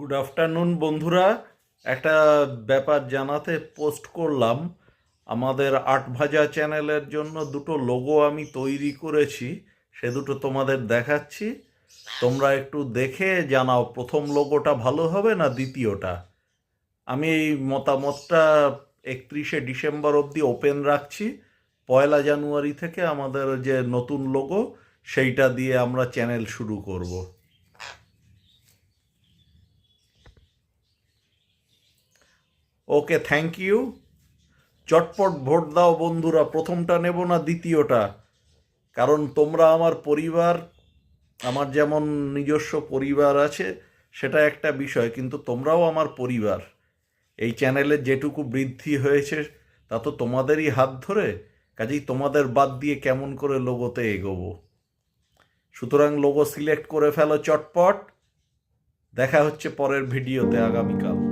Good afternoon বন্ধুরা। একটা ব্যাপার জানাতে পোস্ট করলাম। আমাদের আট ভাজা চ্যানেলের জন্য দুটো লোগো আমি তৈরি করেছি। সে দুটো তোমাদের দেখাচ্ছি। তোমরা একটু দেখে জানাও, প্রথম লোগোটা ভালো হবে না দ্বিতীয়টা? আমি এই মতামতটা একত্রিশে ডিসেম্বর অবধি ওপেন রাখছি। পয়লা জানুয়ারি থেকে আমাদের যে নতুন লোগো সেইটা দিয়ে আমরা চ্যানেল শুরু করব। ওকে থ্যাংক ইউ চটপট ভোট দাও বন্ধুরা, প্রথমটা নেব না দ্বিতীয়টা? কারণ তোমরা আমার পরিবার, আমার যেমন নিজস্ব পরিবার আছে, সেটা একটা বিষয়, কিন্তু তোমরাও আমার পরিবার। এই চ্যানেলে যেটুকু বৃদ্ধি হয়েছে, তা তো তোমাদেরই হাত ধরে, কাজেই তোমাদের বাদ দিয়ে কেমন করে লোগোতে এগোবো? সুতরাং লোগো সিলেক্ট করে ফেলো চটপট। দেখা হচ্ছে পরের ভিডিওতে আগামীকাল।